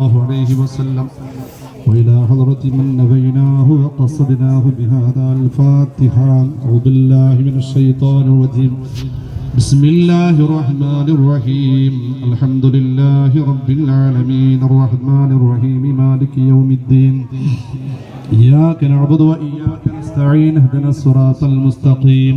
الله عليه وسلم. وإلى حضرة من نبيناه وقصدناه بهذا الفاتحة أعوذ بالله من الشيطان الرجيم. بسم الله الرحمن الرحيم. الحمد لله رب العالمين. الرحمن الرحيم. مالك يوم الدين. إياك نعبد وإياك نستعين. اهدنا الصراط المستقيم.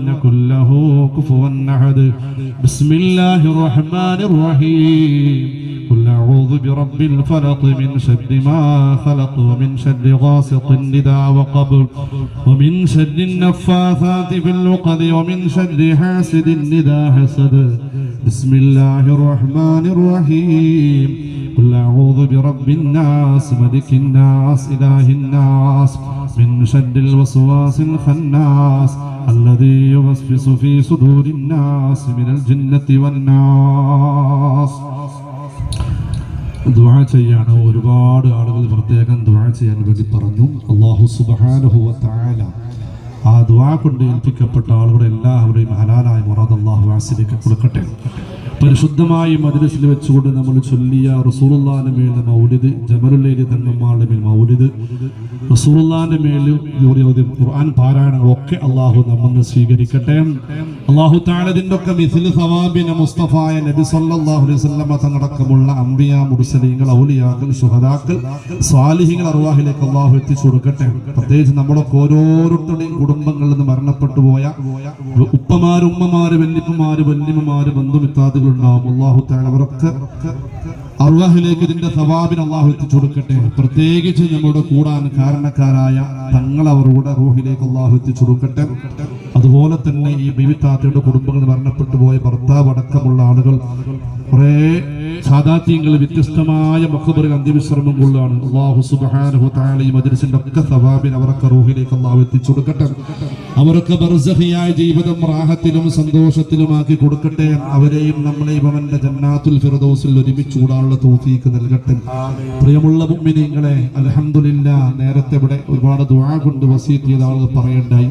يكن له كفوا أحد. بسم الله الرحمن الرحيم. قل أعوذ برب الفلق من شر ما خلق ومن شر غاسق إذا وقب ومن شر النفاثات في العقد ومن شر حاسد إذا حسد. بسم الله الرحمن الرحيم. قل أعوذ برب الناس ملك الناس إله الناس من شر الوسواس الخناس الذي يوسوس في صدور الناس من الجنة والناس ദുആ ചെയ്യാണ് ഒരുപാട് ആളുകൾ പ്രത്യേകം ദുആ ചെയ്യാൻ വേണ്ടി പറഞ്ഞു അള്ളാഹു സുബ്ഹാനഹു വ തആല ആ ദുആ കൊണ്ട് ഏൽപ്പിക്കപ്പെട്ട ആളുകളുടെ എല്ലാവരുടെയും ഹലാലായ മുറാദ് അള്ളാഹു വാസിലേക്ക് കൊടുക്കട്ടെ പരിശുദ്ധമായി മദ്രസിൽ വെച്ചുകൊണ്ട് നമ്മൾ ചൊല്ലിയ റസൂലുള്ളാന്റെ മേൽ മൗലിദ് ജമലുല്ലേലി തങ്ങന്മാരുടെ മേൽ മൗലിദ്. റസൂലുള്ളാന്റെ മേൽ ഖുർആൻ പാരായണങ്ങളൊക്കെ അള്ളാഹു നമ്മൾ സ്വീകരിക്കട്ടെ. അള്ളാഹു താഴതിന്റെ ഒക്കെ മിഥിൽ സവാബിന് മുസ്തഫായ നബി സല്ലല്ലാഹു അലൈഹി വസല്ലമ തങ്ങളടക്കമുള്ള അംബിയ മുർസലീങ്ങൾ ഔലിയാക്കൾ സുഹദാക്കൾ സ്വാലിഹികൾ അറുവാഹിലേക്ക് അള്ളാഹു എത്തിച്ചു കൊടുക്കട്ടെ. പ്രത്യേകിച്ച് നമ്മളൊക്കെ ഓരോരുത്തരുടെയും കുടുംബങ്ങളിൽ നിന്ന് മരണപ്പെട്ടു പോയ ഉപ്പമാര് ഉമ്മമാര് വല്യപ്പമാര് വല്യമ്മമാര് ബന്ധുമിത്താദികൾ ഉണ്ടാവും അള്ളാഹു താഴെ അവരൊക്കെ അള്ളാഹിലേക്ക് ഇതിന്റെ സവാബിന് അള്ളാഹു എത്തിച്ചു കൊടുക്കട്ടെ. പ്രത്യേകിച്ച് നമ്മുടെ കൂടാൻ കാരണക്കാരായ തങ്ങൾ അവരുടെ റൂഹിലേക്ക് അള്ളാഹു എത്തിച്ചു കൊടുക്കട്ടെ. അതുപോലെ തന്നെ ഈ ബിവിത്താത്തയുടെ കുടുംബങ്ങൾ മരണപ്പെട്ടു പോയ ഭർത്താവ് അടക്കമുള്ള ആളുകൾ കുറേ സാദാത്യങ്ങൾ വ്യത്യസ്തമായ മുഖബറി അന്ത്യവിശ്രമം കൊള്ളാണ് അള്ളാഹു സുബ്ഹാനഹു തആല ഈ മജ്ലിസിന്റെ ഒക്കെ സവാബിന് അവരൊക്കെ റൂഹിലേക്ക് അള്ളാഹു എത്തിച്ചു കൊടുക്കട്ടെ. അവരൊക്കെ ബർസഹിയായ ജീവിതം റാഹത്തിലും സന്തോഷത്തിലുമാക്കി കൊടുക്കട്ടെ. അവരെയും നമ്മളെയും അവന്റെ ജന്നാത്തുൽ ഫിറദോസിൽ ഒരുമിച്ച് കൂടാനുള്ള തൗഫീക്ക് നൽകട്ടെ. പ്രിയമുള്ള മുഅ്മിനീങ്ങളെ അൽഹംദുലില്ലാ നേരത്തെ ഇവിടെ ഒരുപാട് ദുആ കൊണ്ട് വസീത്ത് ചെയ്ത ആളുകൾ പറയണ്ടായി.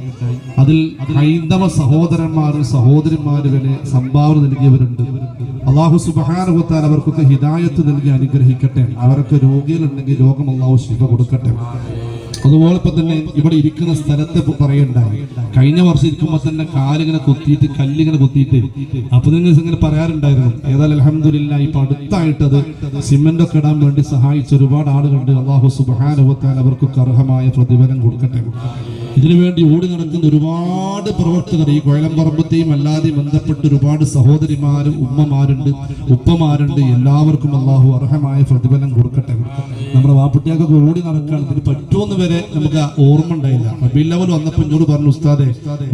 അതിൽ ഹൈന്ദവ സഹോദരന്മാരും സഹോദരിമാരും വരെ സംഭാവന നൽകിയവരുണ്ട്. അള്ളാഹു സുബ്ഹാനഹു തആല അവർക്കൊക്കെ ഹിദായത്ത് നൽകി അനുഗ്രഹിക്കട്ടെ. അവർക്ക് രോഗികളുണ്ടെങ്കിൽ രോഗം അള്ളാഹു ശിഫ കൊടുക്കട്ടെ. അതുപോലെ ഇപ്പൊ തന്നെ ഇവിടെ ഇരിക്കുന്ന സ്ഥലത്ത് പറയണ്ടായി. കഴിഞ്ഞ വർഷം ഇരിക്കുമ്പോൾ തന്നെ കാലിങ്ങനെ കൊത്തിയിട്ട് കല്ലിങ്ങനെ കൊത്തിയിട്ട്. അപ്പൊ നിങ്ങൾ ഇങ്ങനെ പറയാറുണ്ടായിരുന്നു. ഏതായാലും അലഹമില്ല ഇപ്പൊ അടുത്തായിട്ട് അത് സിമെന്റ് ഒക്കെ ഇടാൻ വേണ്ടി സഹായിച്ച ഒരുപാട് ആളുകളുണ്ട്. അള്ളാഹു സുബാനുഭവത്താൽ അവർക്ക് അർഹമായ പ്രതിഫലം കൊടുക്കട്ടെ. ഇതിനു വേണ്ടി ഓടി നടക്കുന്ന ഒരുപാട് പ്രവർത്തകർ ഈ കോയലംപറമ്പത്തെയും അല്ലാതെയും ബന്ധപ്പെട്ട് ഒരുപാട് സഹോദരിമാരും ഉമ്മമാരുണ്ട് ഉപ്പമാരുണ്ട്. എല്ലാവർക്കും അള്ളാഹു അർഹമായ പ്രതിഫലം കൊടുക്കട്ടെ. നമ്മുടെ വാപ്പുട്ടിയൊക്കെ ഓടി നടക്കാൻ ഇതിന് പറ്റുമെന്ന് വരെ നമുക്ക് ഓർമ്മ ഉണ്ടായില്ല. റബീൽ ലെവൽ വന്നപ്പോൾ എന്നോട് പറഞ്ഞു ഉസ്താദെ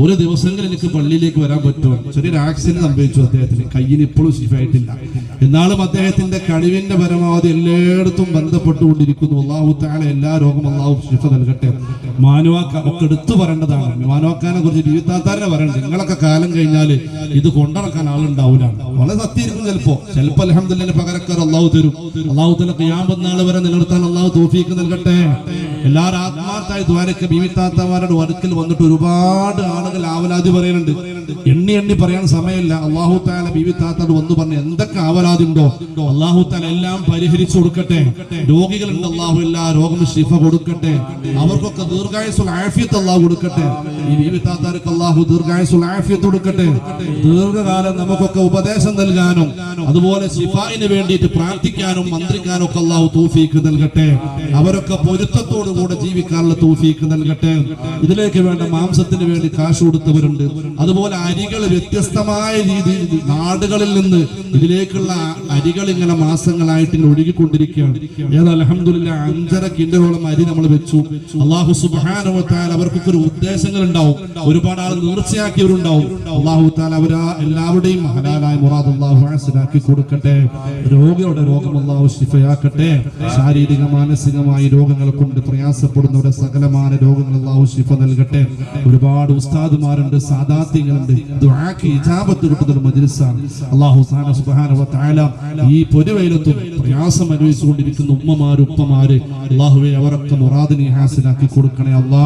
ഒരു ദിവസങ്ങളിൽ എനിക്ക് പള്ളിയിലേക്ക് വരാൻ പറ്റുമോ? ചെറിയൊരു ആക്സിഡന്റ് സംഭവിച്ചു അദ്ദേഹത്തിന്. കയ്യിൽ ഇപ്പോഴും ശിഫായിട്ടില്ല എന്നാലും അദ്ദേഹത്തിന്റെ കഴിവിന്റെ പരമാവധി എല്ലായിടത്തും ബന്ധപ്പെട്ടുകൊണ്ടിരിക്കുന്നു. അള്ളാഹു താല എല്ലാ രോഗം അള്ളാഹു ശിഫ നൽകട്ടെ. മാനുവാക്ക ഒക്കെ എടുത്തു പറയേണ്ടതാണ്. മാനുവാക്കാനെ കുറിച്ച് ജീവിതാത്താരനെ പറയണ്ട. നിങ്ങളൊക്കെ കാലം കഴിഞ്ഞാൽ ഇത് കൊണ്ടിറക്കാൻ ആളുണ്ടാവില്ല വളരെ സത്യമായിരിക്കും ചിലപ്പോ. ചിലപ്പോ അലഹമ്മദിന്റെ പകരക്കാർ അള്ളാഹു തരും. അള്ളാഹു തല ക്യാമ്പ് നാൾ വരെ നിലനിർത്താൻ അള്ളാഹു തോഫീക്ക് നൽകട്ടെ. എല്ലാവരും ആത്മാർത്ഥായി ദ്വാരക്ക് ബീവിത്താത്തമാരുടെ അടുക്കൽ വന്നിട്ട് ഒരുപാട് ആളുകൾ ആവലാതി പറയുന്നുണ്ട്. എണ്ണി എണ്ണി പറയാൻ സമയമില്ല. അള്ളാഹു താല ബീവിത്താത്തോട് വന്ന് പറഞ്ഞു എന്തൊക്കെ ആവലാതി ഉണ്ടോ? അള്ളാഹു താല എല്ലാം പരിഹരിച്ചു കൊടുക്കട്ടെ. രോഗികളുണ്ട് അള്ളാഹു എല്ലാ രോഗം ശിഫ കൊടുക്കട്ടെ. അവർക്കൊക്കെ ദീർഘായുസുൽ ആഫിയത്ത് അള്ളാഹു കൊടുക്കട്ടെ. ഈ ബീവിത്താത്താർക്ക് അള്ളാഹു ദീർഘായുസുൽ ആഫിയത്ത് കൊടുക്കട്ടെ. ദീർഘകാലം നമുക്കൊക്കെ ഉപദേശം നൽകാനും അതുപോലെ ശിഫായിന് വേണ്ടിയിട്ട് പ്രാർത്ഥിക്കാനും മന്ത്രിക്കാനും ഒക്കെ അള്ളാഹു തൂഫീക്ക് നൽകട്ടെ. അവരൊക്കെ പൊരുത്തത്തോടു കൂടെ ജീവിക്കാനുള്ള തൂഫീക്ക് നൽകട്ടെ. ഇതിലേക്ക് വേണ്ട മാംസത്തിന് വേണ്ടി കാശ് കൊടുത്തവരുണ്ട്. അതുപോലെ അരികൾ വ്യത്യസ്തമായ രീതിയിൽ നാടുകളിൽ നിന്ന് ഇതിലേക്കുള്ള അരികൾ ഇങ്ങനെ മാസങ്ങളായിട്ട് ഇങ്ങനെ ഒഴുകിക്കൊണ്ടിരിക്കുകയാണ്. ഏത് അലഹമില്ല അഞ്ചര കിൻഡലോളം അരി നമ്മൾ വെച്ചു. അള്ളാഹു സുബാനുവത്താൽ അവർക്കൊക്കെ ഒരു ഉദ്ദേശങ്ങൾ ഉണ്ടാവും ഒരുപാട് ആൾ നേർച്ചയാക്കിയവരുണ്ടാവും അള്ളാഹു താൽ അവരാ എല്ലാവരുടെയും ഹലാലായ മുറാദ് അള്ളാഹു മനസ്സിലാക്കി കൊടുക്കട്ടെ. രോഗിയുടെ രോഗം അള്ളാഹു ശിഫയാക്കട്ടെ. ശാരീരിക മാനസികമായ രോഗങ്ങൾ കൊണ്ട് പ്രയാസപ്പെടുന്നവരുടെ സകലമായ രോഗങ്ങൾ അള്ളാഹു ശിഫ നൽകട്ടെ. ഒരുപാട് ഉസ്താദുമാരുണ്ട് സാദാത്യങ്ങളുണ്ട് ദുആക്ക് ഇജാബത്ത് കിട്ടുന്ന മജ്ലിസാണ്. അല്ലാഹു സുബ്ഹാനഹു സുബ്ഹാന വ തആല ഈ പൊരുവയിലത്തും പ്രയാസം അനുഭവിച്ചുകൊണ്ടിരിക്കുന്ന ഉമ്മമാര് ഉപ്പമാര് അല്ലാഹുവേ അവരൊക്കെ മുറാദിനെ ഹാസിലാക്കി കൊടുക്കണേ അല്ലാ.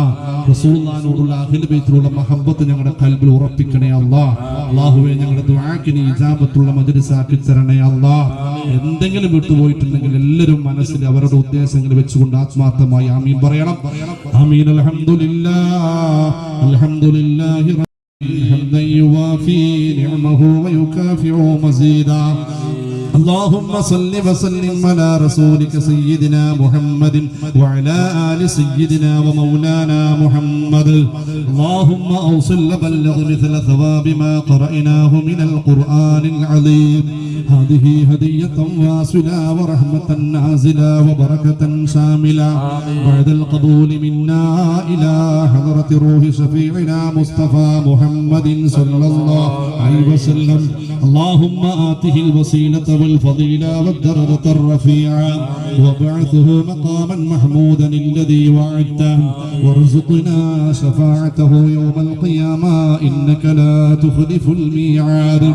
റസൂലുള്ളാഹിനോടുള്ള അഹ്ലു ബൈത്തിലുള്ള മഹബ്ബത്ത് ഞങ്ങളുടെ കൽബിൽ ഉറപ്പിക്കണേ അല്ലാ. അല്ലാഹുവേ ഞങ്ങളുടെ ദുആക്കിന് ഇജാബത്തുള്ള മജ്ലിസാക്കി തരണേ അല്ലാ. എന്തെങ്കിലും വിട്ടുപോയിട്ടുണ്ടെങ്കിൽ എല്ലാവരും മനസ്സിൽ അവരുടെ ഉദ്ദേശങ്ങൾ വെച്ചുകൊണ്ട് ആത്മാർത്ഥമായി ആമീൻ പറയണം. ആമീൻ. അൽഹംദുലില്ലാ അൽഹംദുലില്ലാഹി حمدا يوافي نعمه ويكافئ مزيدا اللهم صل وسلم على رسولك سيدنا محمد وعلى آل سيدنا ومولانا محمد. اللهم أوصل بلغ مثل ثواب ما قرأناه من القرآن العظيم. هذه هدية واصلة ورحمة نازلة وبركة شاملة. بعد القبول منا إلى حضرة روح شفيعنا مصطفى محمد صلى الله عليه وسلم. اللهم آته الوسيلة والفضيلة والدرجة الرفيعة وابعثه مقاما محمودا الذي وعدته وارزقنا شفاعته يوم القيامة إنك لا تخلف الميعاد.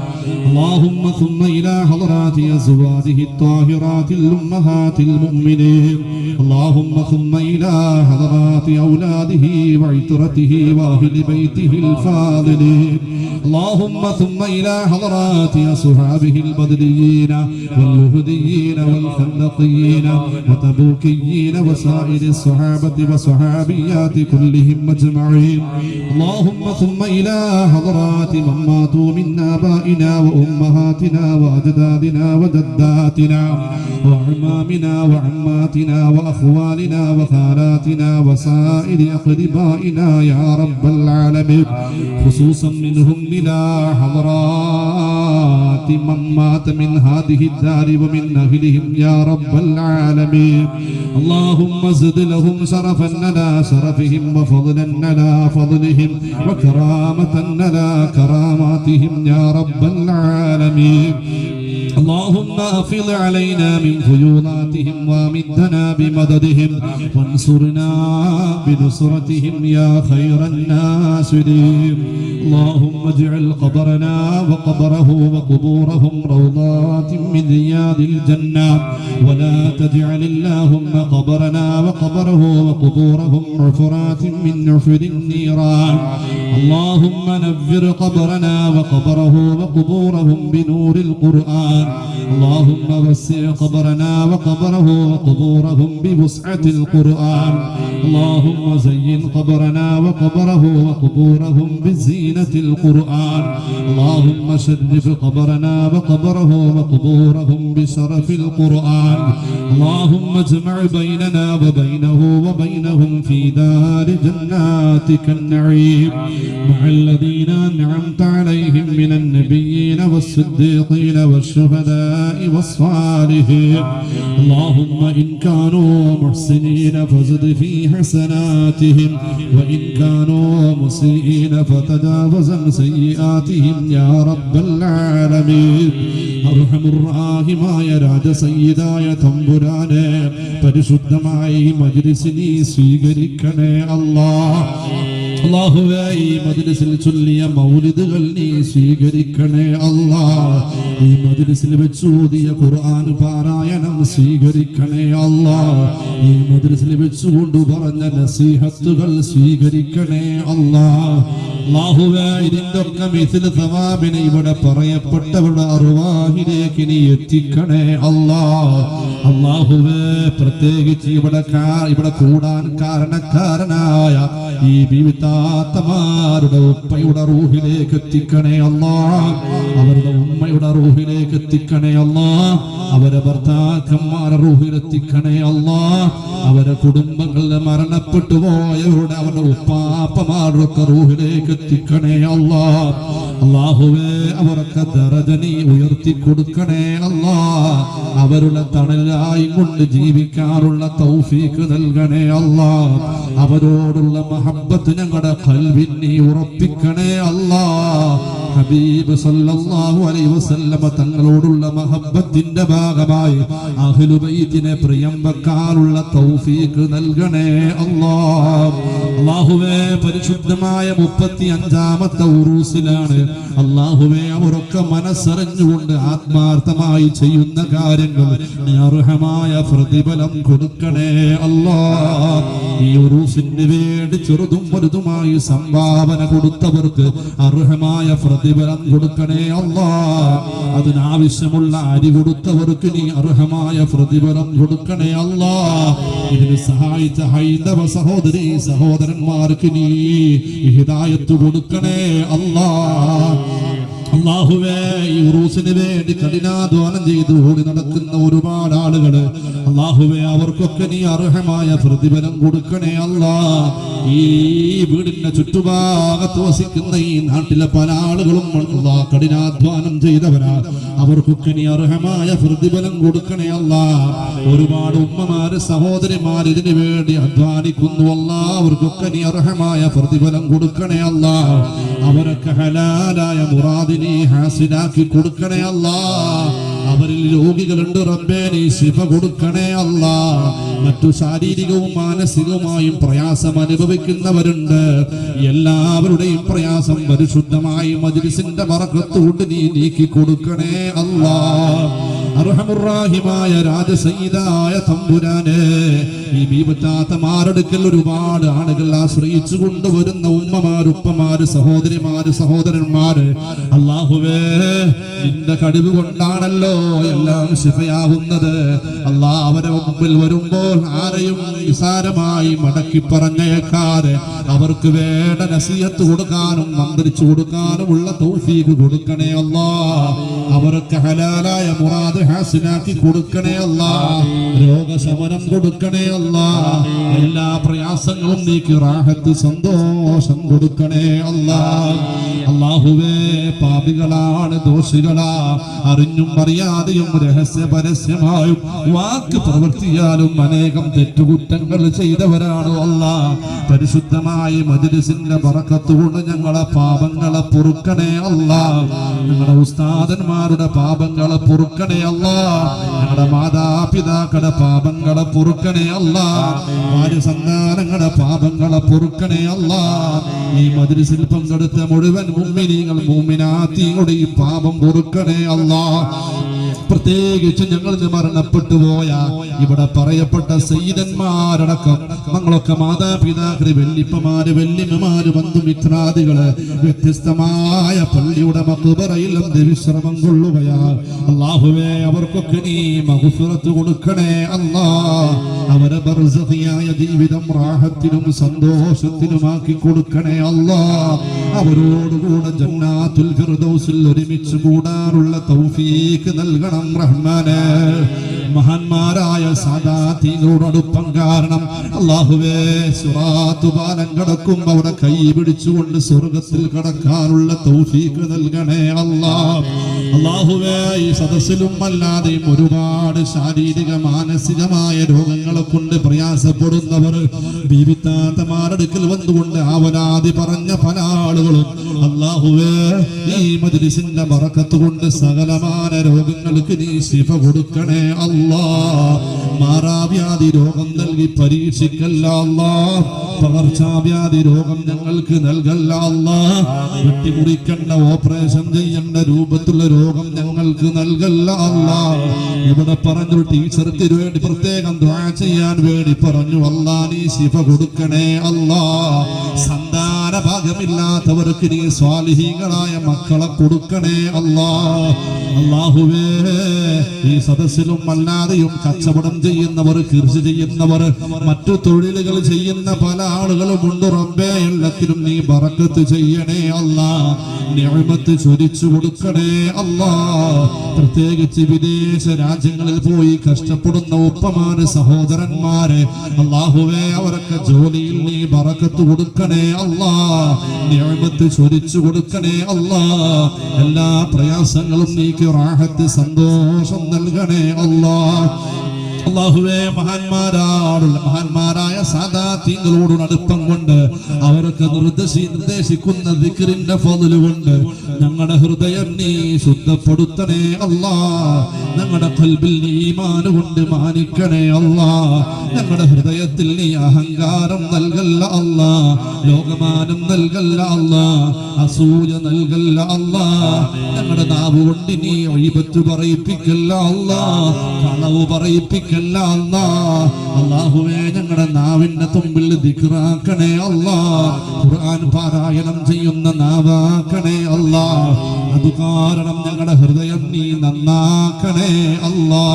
اللهم ثم إلى حضرات أزواجه الطاهرات الأمهات المؤمنين. اللهم ثم إلى حضرات أولاده وعترته وأهل بيته الفاضلين. اللهم ثم إلى حضرات أصحابه البدريين والوهديين والخندقيين وتبوكيين وسائر الصحابة وصحابيات كلهم أجمعين. اللهم ثم إلى حضرات من ماتوا من آبائنا وأمهاتنا وأجدادنا وجداتنا وعمامنا وعماتنا وأخوالنا وخالاتنا وسائر أقربائنا يا رب العالمين. خصوصا منهم إلى حضرات من مات من هذه الدار ومن أهلهم يا رب العالمين اللهم زد لهم شرفا لنا شرفهم وفضلا لنا فضلهم وكرامة لنا كراماتهم يا رب العالمين اللهم أفض علينا من فيوضاتهم وامدنا بمددهم. وانصرنا بنصرتهم يا خير الناصرين اللهم اجعل قبرنا وقبره وقبورهم روضات من رياض الجنة. ولا تجعل اللهم قبرنا وقبره وقبورهم عفرات من عفر النيران. اللهم نفر قبرنا وقبره وقبورهم بنور القرآن. اللهم وسع قبرنا وقبره وقبورهم بوسعة القرآن. اللهم زين قبرنا وقبره وقبورهم بزينة القرآن. اللهم شرف قبرنا وقبره وقبورهم بشرف القرآن. اللهم اجمع بيننا وبينه وبينهم في دار جناتك النعيم. مع الذين أنعمت عليهم من النبيين والصديقين والشهداء والصالحين اللهم إن كانوا محسنين فزد في حسناتهم وإن كانوا مسيئين فتجاوز عن سيئاتهم يا رب العالمين അർഹമുറാഹിമായ രാജസയ്യിദായ തമ്പുരാനെ പരിശുദ്ധമായി മജ്ലിസിനെ സ്വീകരിക്കണേ അല്ലാ അള്ളാഹുവേ ഈ മജ്ലിസിൽ ചൊല്ലിയ മൗലിദുകൾ നീ സ്വീകരിക്കണേ അല്ലാ ഈ മജ്ലിസിൽ വെച്ചൂതിയ ഖുർആൻ പാരായണം സ്വീകരിക്കണേ അല്ലാ ഈ മജ്ലിസിൽ വെച്ചുകൊണ്ട് പറഞ്ഞ നസീഹത്തുകൾ സ്വീകരിക്കണേ ഇതിന്റെ ഒക്കെ ഇവിടെ പറയപ്പെട്ടവരുടെ അറുവാഹിലേക്ക് നീ എത്തിക്കണേ അല്ലാ അള്ളാഹുവേ പ്രത്യേകിച്ച് ഇവിടെ ഇവിടെ കൂടാൻ കാരണക്കാരനായ ഈ ബിവിത്താത്തമാരുടെ ഉപ്പയുടെ റൂഹിലേക്ക് എത്തിക്കണേ അല്ലാ. അവരുടെ ഉമ്മയുടെ റൂഹിലേക്ക് എത്തിക്കണേ അല്ലാ. അവരെ ഭർത്താക്കന്മാരുടെ റൂഹിലെത്തിക്കണേ അല്ലാ. അവരെ കുടുംബങ്ങളിലെ മരണപ്പെട്ടു പോയവരുടെ അവരുടെ ഉപ്പാപ്പമാരുടെ റൂഹിലേക്ക് എത്തിക്കണേ അല്ലാ. അള്ളാഹുവേ അവർക്ക് ദറജനി ഉയർത്തി കൊടുക്കണേ അല്ലാ. അവരുടെ തണലായി കൊണ്ട് ജീവിക്കാനുള്ള തൗഫീക്ക് നൽകണേ അല്ലാ. അവരോടുള്ള മഹബത്ത് ഞങ്ങളുടെ കൽവിൻ നീ ഉറപ്പിക്കണേ അല്ലാ. ഹബീബ് സല്ലല്ലാഹു അലൈഹി വസല്ലമ തങ്ങളോടുള്ള മഹബ്ബത്തിന്റെ ഭാഗമായി അഹ്ലുബൈത്തിനെ പ്രിയം വെക്കാനുള്ള തൗഫീഖ് നൽകണേ അല്ലാഹ് അല്ലാഹുവേ പരിശുദ്ധമായ മുപ്പത്തി അഞ്ചാമത്തെ ഉറൂസിലാണ്. അല്ലാഹുവേ അവരൊക്കെ മനസ്സറിഞ്ഞുകൊണ്ട് ആത്മാർത്ഥമായി ചെയ്യുന്ന കാര്യങ്ങൾ അർഹമായ പ്രതിഫലം കൊടുക്കണേ അല്ലാ. ഈ ഉറൂസിന് വേണ്ടി ചെറുതും വലുതുമായി സംഭാവന കൊടുത്തവർക്ക് അർഹമായ പ്രതിഫലം കൊടുക്കണേ അല്ലാ അതിനാവശ്യമുള്ള അരി കൊടുത്തവർക്ക് നീ അർഹമായ പ്രതിഫലം കൊടുക്കണേ അല്ലാ ഇതിന് സഹായിച്ച ഹൈന്ദവ സഹോദരി സഹോദരന്മാർക്ക് നീ ഹിതായത്ത് കൊടുക്കണേ അല്ലാ അള്ളാഹുവേ ഈ ഉറൂസിന് വേണ്ടി കഠിനാധ്വാനം ചെയ്ത് ഓടി നടക്കുന്ന ഒരുപാട് ആളുകൾ. അള്ളാഹുവേ അവർക്കൊക്കെ നീ അർഹമായ പ്രതിഫലം കൊടുക്കണേ അല്ലാ ഈ വീടിന്റെ ചുറ്റുഭാഗത്ത് വസിക്കുന്ന ഈ നാട്ടിലെ പല ആളുകളും അല്ലാ കഠിനാധ്വാനം ചെയ്തവരാ. അവർക്കൊക്കെ നീ അർഹമായ പ്രതിഫലം കൊടുക്കണേ അല്ലാ ഒരുപാട് ഉമ്മമാര് സഹോദരിമാർ ഇതിനു വേണ്ടി അധ്വാനിക്കുന്നു അല്ല അവർക്കൊക്കെ നീ അർഹമായ പ്രതിഫലം കൊടുക്കണേ അല്ല അവരൊക്കെ ഹലാലായ മുറാദിനി ഹാസിലാക്കി കൊടുക്കണേ അല്ല. അവരിൽ രോഗികളുണ്ട് റബ്ബേ നീ ശിഫ കൊടുക്കണേ അല്ല. മറ്റു ശാരീരികവും മാനസികവുമായും പ്രയാസം അനുഭവിക്കുന്നവരുണ്ട്. എല്ലാവരുടെയും പ്രയാസം പരിശുദ്ധമായി മജ്ലിസിന്റെ മറക്കത്തോട്ട് നീ നീക്കി കൊടുക്കണേ അല്ലാ. അർഹമുറാഹിമായ രാജസൈതായ തമ്പുരാന് ഈ ബീപറ്റാത്തമാരടുക്കൽ ഒരുപാട് ആളുകൾ ആശ്രയിച്ചു കൊണ്ടുവരുന്ന ഉമ്മമാര് ഉപ്പമാര് സഹോദരിമാര് സഹോദരന്മാര്. അള്ളാഹുവേ നിന്റെ കഴിവ് കൊണ്ടാണല്ലോ എല്ലാം ശിഫയാവുന്നത്. അള്ളാ അവരെ മുമ്പിൽ വരുമ്പോൾ ആരെയും നിസാരമായി മടക്കി പറഞ്ഞേക്കാതെ അവർക്ക് വേണ്ട നസീഹത്ത് കൊടുക്കാനും മന്ത്രിച്ചു കൊടുക്കാനുമുള്ള തൗഫീഖ് കൊടുക്കണേ അല്ലാ അവർക്ക് ഹലാലായ മുറാദ് ഹാസിനാക്കി കൊടുക്കണേ അല്ലാ രോഗശമനം കൊടുക്കണേ അല്ലാ എല്ലാ പ്രയാസങ്ങളും നീക്കി റാഹത്ത് സന്തോഷം കൊടുക്കണേ അല്ലാ അള്ളാഹുവേ പാപികളാണ് ദോഷികളാ. അറിഞ്ഞും അറിയാതെയും രഹസ്യ പരസ്യമായും വാക്ക് പ്രവർത്തിയാലും അനേകം തെറ്റുകുറ്റങ്ങൾ ചെയ്തവരാണ് അല്ല പരിശുദ്ധമായി മജിലിസിന്റെ പറക്കത്തുകൊണ്ട് ഞങ്ങളെ പാപങ്ങളെ പൊറുക്കണേ അല്ല ഞങ്ങളുടെ ഉസ്താദന്മാരുടെ പാപങ്ങളെ പൊറുക്കണേ അല്ല ഞങ്ങളുടെ മാതാപിതാക്കളുടെ പാപങ്ങളെ പൊറുക്കണേ അല്ലാ ഭാര്യ സന്താനങ്ങളുടെ പാപങ്ങളെ പൊറുക്കണേ അല്ല. ഈ മദ്രസിൽ പങ്കെടുത്ത മുഴുവൻ മുമ്മിനീങ്ങൾ മുമ്മിനാത്തിയുടെ ഈ പാപം പൊറുക്കണേ അല്ലാ. പ്രത്യേകിച്ച് ഞങ്ങൾ മരണപ്പെട്ടു പോയ ഇവിടെ പറയപ്പെട്ട സയ്യിദന്മാരടക്കം ഞങ്ങളൊക്കെ മാതാപിതാക്കൾ വെല്ലിപ്പമാര് വെല്ലിമ്മമാര് ബന്ധുമിത്രാദികൾ വ്യത്യസ്തമായ പള്ളിയുടെ മക്കുപറയിൽ എന്ത് വിശ്രമം കൊള്ളുകയാ അള്ളാഹുവേ അവർക്കൊക്കെ നീ മഹുസുറത്ത് കൊടുക്കണേ അല്ലാ. അവരെ ബർസതിയായ ജീവിതം റാഹത്തിനും സന്തോഷത്തിനുമാക്കി കൊടുക്കണേ അല്ലാ. അവരോടുകൂടെ ജന്നാത്തുൽ ഒരുമിച്ച് കൂടാനുള്ള തൗഫീക്ക് നൽകണം. റഹ്മാനെ. മഹാന്മാരായ സാദാത്തിനോടടുപ്പം കാരണം അള്ളാഹുവേ സുറാത്തു പാലം കടക്കും അവിടെ കൈ പിടിച്ചുകൊണ്ട് സ്വർഗത്തിൽ കടക്കാനുള്ള തൗഫീക്ക് നൽകണേ അല്ലാ. അള്ളാഹുവേ ഈ സദസ്സിലും അല്ലാതെയും ഒരുപാട് ശാരീരിക മാനസികമായ രോഗങ്ങളെ കൊണ്ട് പ്രയാസപ്പെടുന്നവർ ബീവിത്താത്തമാരടുക്കൽ വന്നുകൊണ്ട് ആവലാതി പറഞ്ഞ പല ആളുകളും അള്ളാഹുവേ ഈ മജ്ലിസിന്റെ ബറക്കത്ത് കൊണ്ട് സകലമാന രോഗങ്ങൾക്ക് നീ ശിഫ കൊടുക്കണേ അല്ലാ മാറാവ്യാധി രോഗം നൽകി പരീക്ഷിക്കല്ല അല്ലാ പകർച്ചാവ്യാധി രോഗം ഞങ്ങൾക്ക് നൽകല്ല അല്ലാ വെട്ടിമുറിക്കേണ്ട ഓപ്പറേഷൻ ചെയ്യേണ്ട രൂപത്തിലുള്ള രോഗം ഞങ്ങൾക്ക് നൽകല്ല അല്ലാ ഇവിടെ പറഞ്ഞു ടീച്ചർക്ക് വേണ്ടി പ്രത്യേകം ദ്വാ ചെയ്യാൻ വേണ്ടി പറഞ്ഞു അല്ലാ നീ ശിഫ കൊടുക്കണേ അല്ലാ സന്താന ഭാഗമില്ലാത്തവർക്ക് നീ സ്വാലിഹീങ്ങളായ മക്കളെ കൊടുക്കണേ അല്ലാ അള്ളാഹുവേ ഈ സദസ്സിലും അല്ലാതെയും കച്ചവടം ചെയ്യുന്നവർ കൃഷി ചെയ്യുന്നവർ മറ്റു തൊഴിലുകൾ ചെയ്യുന്ന പല ആളുകളും ഉണ്ട് റബ്ബേ. എല്ലാത്തിനും നീ ബറക്കത്ത് ചെയ്യണേ അല്ലാ നിഅമത്ത് ചൊരിച്ചു കൊടുക്കണേ അല്ലാ പ്രത്യേകിച്ച് വിദേശ രാജ്യങ്ങളിൽ പോയി കഷ്ടപ്പെടുന്ന ഉപ്പമാര് സഹോദരന്മാരെ അള്ളാഹുവേ അവരൊക്കെ ജോലിയിൽ നീ ബറക്കത്ത് കൊടുക്കണേ അല്ലാ നിഅമത്ത് ചൊരി ജോഡിച്ചു കൊടുക്കണേ അല്ലാ. എല്ലാ പ്രയാസങ്ങളും നീക്കി റാഹത്ത് സന്തോഷം നൽകണേ അല്ലാ. അള്ളാഹുവേ മഹാന്മാരാടുള്ള മഹാന്മാരായ സാദാത്യങ്ങളോട് അടുപ്പം കൊണ്ട് അവരൊക്കെ നിർദ്ദേശി നിർദ്ദേശിക്കുന്ന ദിക്റിന്റെ കൊണ്ട് ഞങ്ങളുടെ ഹൃദയം നീ ശുദ്ധപ്പെടുത്തണേ അല്ലാ. ഞങ്ങളുടെ കൽബിൽ നീ ഈമാന് കൊണ്ട് മാനിക്കണേ അല്ലാ. ഞങ്ങളുടെ ഹൃദയത്തിൽ നീ അഹങ്കാരം നൽകല്ല അല്ലാ. ലോകമാനം നൽകല്ല അല്ലാ. അസൂയ നൽകല്ല അല്ലാ. ഞങ്ങളുടെ നാവ് കൊണ്ട് നീ ഒഴിപറ്റു പറയിപ്പിക്കല്ല അല്ലാ. കളവ് പറയിപ്പിക്കല്ല അല്ലാ. അള്ളാഹുവേ ഞങ്ങളുടെ നാവിന്റെ തുമ്പിൽ ദിക്റാക്കണേ അല്ലാ. ഖുർആൻ പാരായണം ചെയ്യുന്ന നാവാക്കണേ അല്ലാ. അത് കാരണം ഞങ്ങളുടെ ഹൃദയം നീ നന്നാക്കണേ അല്ലാ.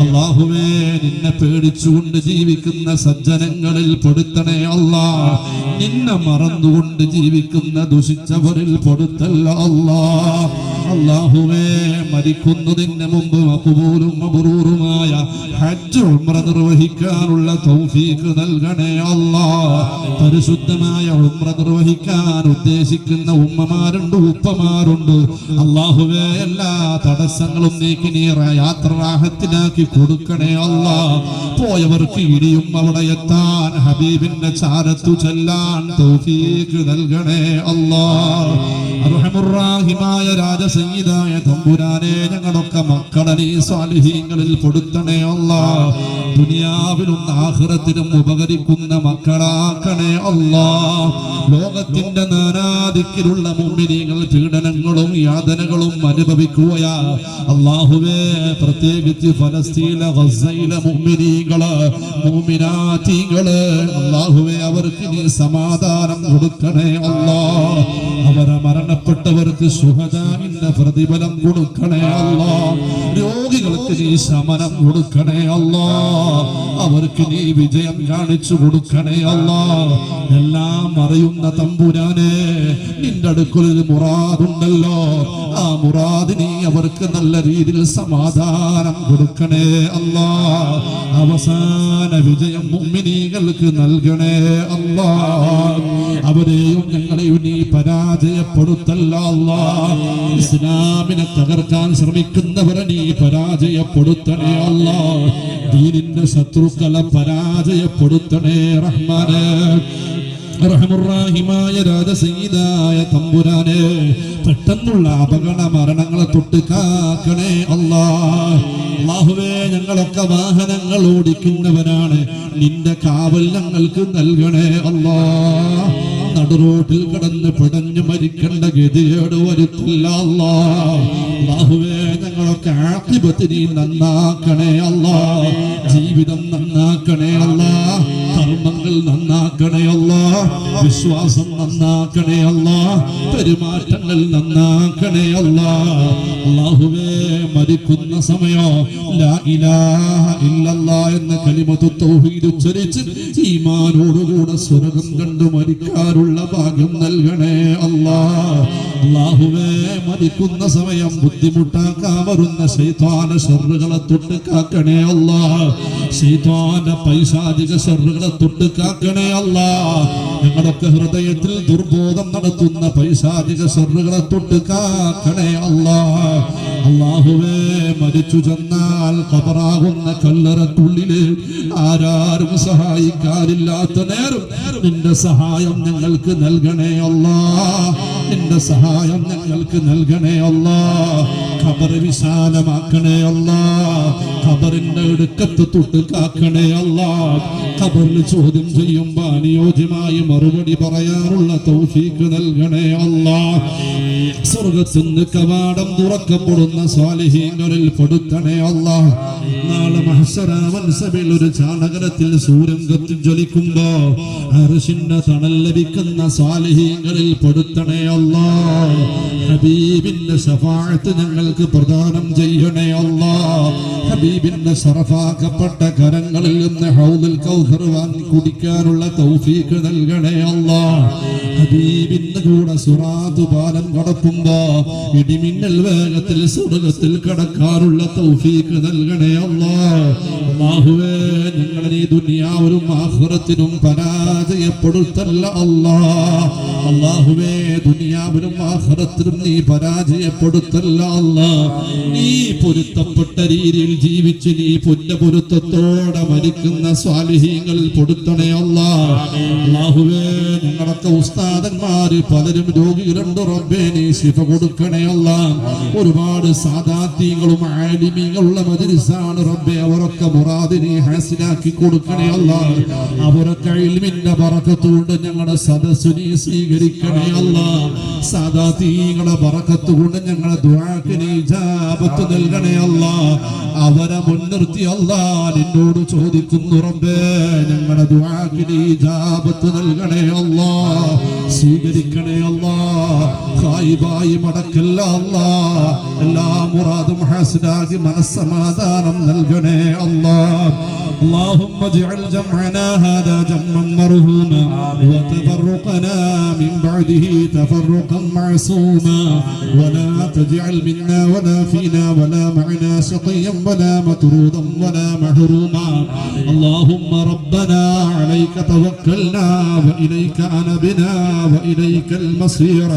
അള്ളാഹുവേ നിന്നെ പേടിച്ചുകൊണ്ട് ജീവിക്കുന്ന സജ്ജനങ്ങളിൽ പെടുത്തണേ അല്ലാ. നിന്നെ മറന്നുകൊണ്ട് ജീവിക്കുന്ന ദുഷിച്ചവരിൽ പെടുത്തല്ല അല്ലാ. അള്ളാഹുവേ മരിക്കുന്നതിന് മുമ്പ് അപ്പുപോലും മബറൂറുമായ ഹജ്ജ് ഉംറ നിർവഹിക്കാനുള്ള തൗഫീഖ് നൽകണേ അല്ലാ. പരിശുദ്ധമായ ഉംറ നിർവഹിക്കാൻ ഉദ്ദേശിക്കുന്ന ഉമ്മമാരുണ്ട് ഉപ്പമാരുണ്ട്. അള്ളാഹുവേ എല്ലാ തടസ്സങ്ങളും നീക്കി നീ യാത്ര റാഹത്തിലാക്കി കൊടുക്കണേ അല്ലാ. പോയവർക്ക് ഇനിയും അവിടെ എത്താൻ ഹബീബിന്റെ ചാരത്തു ചെല്ലാൻ തൗഫീഖ് നൽകണേ അല്ലാ. അർഹമുറാഹിമായ രാജസംഗീതായ തമ്പുരാനെ ഞങ്ങളൊക്കെ മക്കളെ നീ സ്വാലിഹീങ്ങളിൽ കൊടുത്തണേ അല്ലാ ദുനിയാവിലും ആഹ്റത്തിലും ഉപകരിക്കുന്ന മക്കളാക്കണേ അല്ല. ലോകത്തിന്റെ നാനാദിക്കിലുള്ള മുമ്പിനികൾ പീഡനങ്ങളും യാതനകളും അനുഭവിക്കുകയാ. അള്ളാഹുവേ പ്രത്യേകിച്ച് ഫലസ്തീന ഗസയിലെ മുമ്പിനികൾ മുമിനാറ്റികൾ അള്ളാഹുവേ അവർക്ക് നീ സമാധാനം കൊടുക്കണേ അല്ലാ. അവരെ മരണപ്പെട്ടവർക്ക് സുഹജാവിന്റെ പ്രതിഫലം കൊടുക്കണേ അല്ലാ. രോഗികൾക്ക് നീ ശമനം കൊടുക്കണേ അല്ലാ. അവർക്ക് നീ വിജയം കാണിച്ചു കൊടുക്കണേ അല്ലാ. എല്ലാം അറിയുന്ന തമ്പുരാനെ നിന്റെ അടുക്കൽ ഒരു മുറാദുണ്ടല്ലോ ആ മുറാദിനെ അവർക്ക് നല്ല രീതിയിൽ സമാധാനം കൊടുക്കണേ അല്ലാ. അവസാന വിജയം മുമ്മിനീകൾക്ക് നൽകണേ അല്ലാ. അവരെയും ഞങ്ങളെയും നീ പരാജയപ്പെടുത്തല്ല അല്ലാ. ഇസ്ലാമിനെ തകർക്കാൻ ശ്രമിക്കുന്നവരെ നീ പരാജയപ്പെടുത്തണേ അല്ലാ. ദീനിന്റെ ശത്രുക്കളെ പരാജയപ്പെടുത്തണേ റഹ്മാനെ. റഹമുറാഹിമായ രാജസീതായ തമ്പുരാനെ പെട്ടെന്നുള്ള അപകട മരണങ്ങളെ തൊട്ട് കാക്കണേ അല്ലാ അല്ലാഹുവേ ഞങ്ങളൊക്കെ വാഹനങ്ങൾ ഓടിക്കുന്നവരാണ് നിന്റെ കാവൽ ഞങ്ങൾക്ക് നൽകണേ അല്ലാ നടുറോട്ടിൽ കിടന്ന് പിടഞ്ഞു മരിക്കേണ്ട ഗതികേട് വരുത്തില്ല അല്ലാ അല്ലാഹുവേ ഞങ്ങളൊക്കെ ആക്കിപത്തി നന്നാക്കണേ അല്ലാ ജീവിതം നന്നാക്കണേ അല്ലാ കർമ്മങ്ങൾ നന്നാക്കണേ അല്ലാ? വിശ്വാസം നന്നാക്കണേ അല്ലാ? പെരുമാറ്റങ്ങൾ നന്നാക്കണേ അല്ലാ? അല്ലാഹുവേ മരിക്കുന്ന സമയോ ലാ ഇലാഹ ഈമാനോടുകൂടെ സ്വർഗം കണ്ടു മരിക്കാനുള്ള ഭാഗ്യം നൽകണേ അല്ലാ. മരിക്കുന്ന സമയം ബുദ്ധിമുട്ടാക്കാൻ വരുന്ന ശൈത്വാന ഷെറുകളെ തൊട്ട് കാക്കണേ അല്ല. ശൈത്വാന്റെ പൈശാചിക ഷെറുകളെ തൊട്ട് കാക്കണേ അല്ല. ഞങ്ങളൊക്കെ ഹൃദയത്തിൽ ദുർബോധം നടത്തുന്ന പൈശാചിക ഷെറുകളെ തൊട്ട് കാക്കണേ അല്ല. അള്ളാഹുവേ മരിച്ചു ചെന്നാൽ കബറാകുന്ന കല്ലറക്കുള്ളിൽ ആരാരും സഹായിക്കാനില്ലാത്ത നേരം നിന്റെ സഹായം ഞങ്ങൾക്ക് നൽകണേ അല്ല. നിന്റെ സഹായം ഞങ്ങൾക്ക് നൽകണേ അല്ലാ. ഖബർ വിശാലമാക്കണേ അല്ലാ. ഖബറിന്റെ അടുക്കത്ത് തൊട്ട് കാക്കണേ അല്ലാ. ഖബറിൽ ചോദ്യം ചെയ്യുമ്പോ അനുയോജ്യമായി മറുപടി പറയാനുള്ള തൗഫീക്ക് നൽകണേ അല്ലാ. സ്വർഗത്തിന് കവാടം തുറക്കപ്പെടുന്ന സ്വാലിഹീങ്ങളിൽ പെടുത്തണേ അല്ലാ. നാളെ മഹസരാമൻസബിൽ ഒരു ചാണകരത്തിൽ സൂര്യൻ കത്തി ജ്വലിക്കുമ്പോ അർഷിന്റെ തണൽ ലഭിക്കുന്ന സ്വാലിഹീങ്ങളിൽ പെടുത്തണേ അല്ലാ. ഹബീബിന്റെ സഫാഴത്ത് ഞങ്ങൾക്ക് പ്രദാനം ചെയ്യണേ അല്ലാ. ഹബീബിന്റെ സറഫാക്കപ്പെട്ട കരങ്ങളിൽ നിന്ന് ഹൗദൽ കൗഹർ വാങ്ങി കുടിക്കാനുള്ള തൗഫീക്ക് നൽകണേ അല്ലാ. ഹബീബിന്റെ കൂടെ സുറാത്ത് പാലം കടക്കുമ്പോ ഇടിമിന്നൽ വേഗത്തിൽ സ്വർഗത്തിൽ കടക്കാറുള്ള തൗഫീക്ക് നൽകണേ അല്ലാ അല്ലാഹുവേ ഞങ്ങളെ ഈ ദുനിയാവിലും ആഹുറത്തിനും പരാജയപ്പെടുത്തല്ല അല്ലാ അല്ലാഹുവേ ദുനിയാവിലും ആഹുറത്തിനും നീ പരാജയപ്പെടുത്തല്ല അല്ലാ നീ പൊരുത്തപ്പെട്ട രീതിയിൽ ജീവിച്ച് നീ പുന്ന പൊരുത്തത്തോടെ മരിക്കുന്ന സ്വാലിഹീങ്ങൾ പൊടുത്തണേ അല്ലാ അല്ലാഹുവേ ഞങ്ങളൊക്കെ ഉസ്താദന്മാര് പലരും രോഗികളുണ്ട് റബ്ബേ നീ ശിഫ കൊടുക്കണേ അല്ല. ഒരുപാട് സാധാത്യങ്ങളും ആലിമീങ്ങളുള്ള മജിസാണ് റബ്ബെ അവരൊക്കെ മുറാദിനെ ഹാസിലാക്കി കൊടുക്കണേ അല്ല. അവരൊക്കെ ഇൽമിന്റെ പറക്കത്തുകൊണ്ട് ഞങ്ങളുടെ സദസ്സിനെ സ്വീകരിക്കണേ അല്ല. സാദാത്യങ്ങളെ പറക്കത്തുകൊണ്ട് ഞങ്ങളുടെ ദുആക്കിന് ഇജാബത്ത് നൽകണേ അല്ല. അവരെ മുൻനിർത്തി അല്ല. നിന്നോട് ചോദിക്കുന്നു റബ്ബേ ഞങ്ങളുടെ ദുആക്കിന് ഇജാബത്ത് നൽകണേ അല്ല. സ്വീകരിക്കണേ അല്ല. ഖായിബായി മടക്കല്ല അല്ല. എല്ലാ മുറാദും ഹാസിലാക്കി മനസ്സമാധാനം നൽകണേ അല്ലാ. اللهم اجعل جمعنا هذا جمعا مرهوما وتفرقنا من بعده تفرقا معصوما. ولا تجعل منا ولا فينا ولا معنا شقيا ولا مطرودا ولا محروما. اللهم ربنا عليك توكلنا وإليك أنبنا وإليك المصير.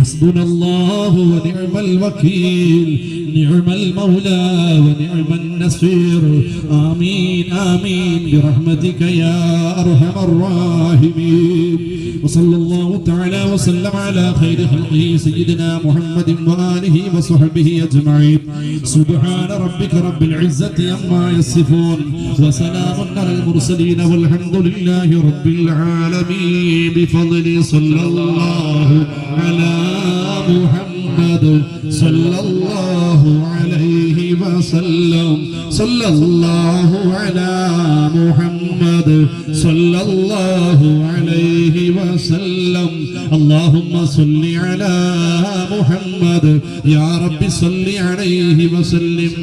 حسبنا الله ونعم الوكيل. نعم المولى ونعم النصير. آمين. آمين برحمتك يا أرحم الراحمين وصلى الله تعالى وسلم على خير خلقه سيدنا محمد وآله وصحبه أجمعين سبحان ربك رب العزة عما يصفون وسلام على المرسلين والحمد لله رب العالمين بفضل صلى الله على محمد صلى الله عليه وسلم സല്ലല്ലാഹു അലാ മുഹമ്മദ് സല്ലല്ലാഹു അലൈഹി വസല്ലം. അല്ലാഹുമ്മ സല്ലി അലാ മുഹമ്മദ്. യാ റബ്ബി സല്ലി അലൈഹി വസല്ലം.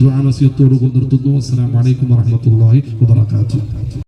ദുആ നസിയത്തോട് നിർത്തുന്നു. അസ്സലാമു അലൈക്കും വറഹ്മത്തുള്ളാഹി വബറകാതുഹു.